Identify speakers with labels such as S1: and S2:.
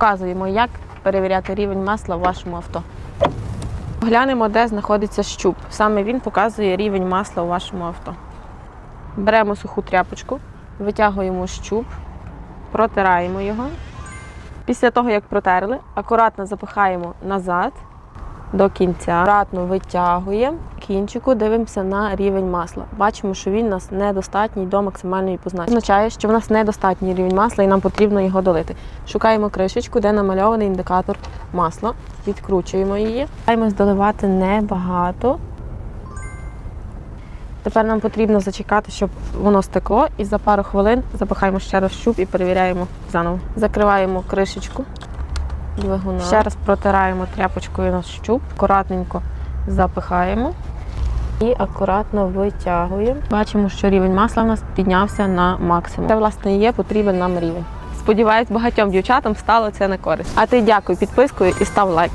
S1: Показуємо, як перевіряти рівень масла в вашому авто. Глянемо, де знаходиться щуп. Саме він показує рівень масла у вашому авто. Беремо суху тряпочку, витягуємо щуп, протираємо його. Після того, як протерли, акуратно запихаємо назад до кінця, акуратно витягуємо кінчику, дивимося на рівень масла. Бачимо, що він у нас недостатній до максимальної позначки. Це означає, що в нас недостатній рівень масла і нам потрібно його долити. Шукаємо кришечку, де намальований індикатор масла, відкручуємо її. Стараємось доливати небагато. Тепер нам потрібно зачекати, щоб воно стекло, і за пару хвилин запихаємо ще раз щуп і перевіряємо заново. Закриваємо кришечку двигуна. Ще раз протираємо тряпочкою наш щуп, акуратненько запихаємо і акуратно витягуємо. Бачимо, що рівень масла в нас піднявся на максимум. Це, власне, є потрібен нам рівень. Сподіваюсь, багатьом дівчатам стало це на користь. А ти дякую підпискою і став лайк.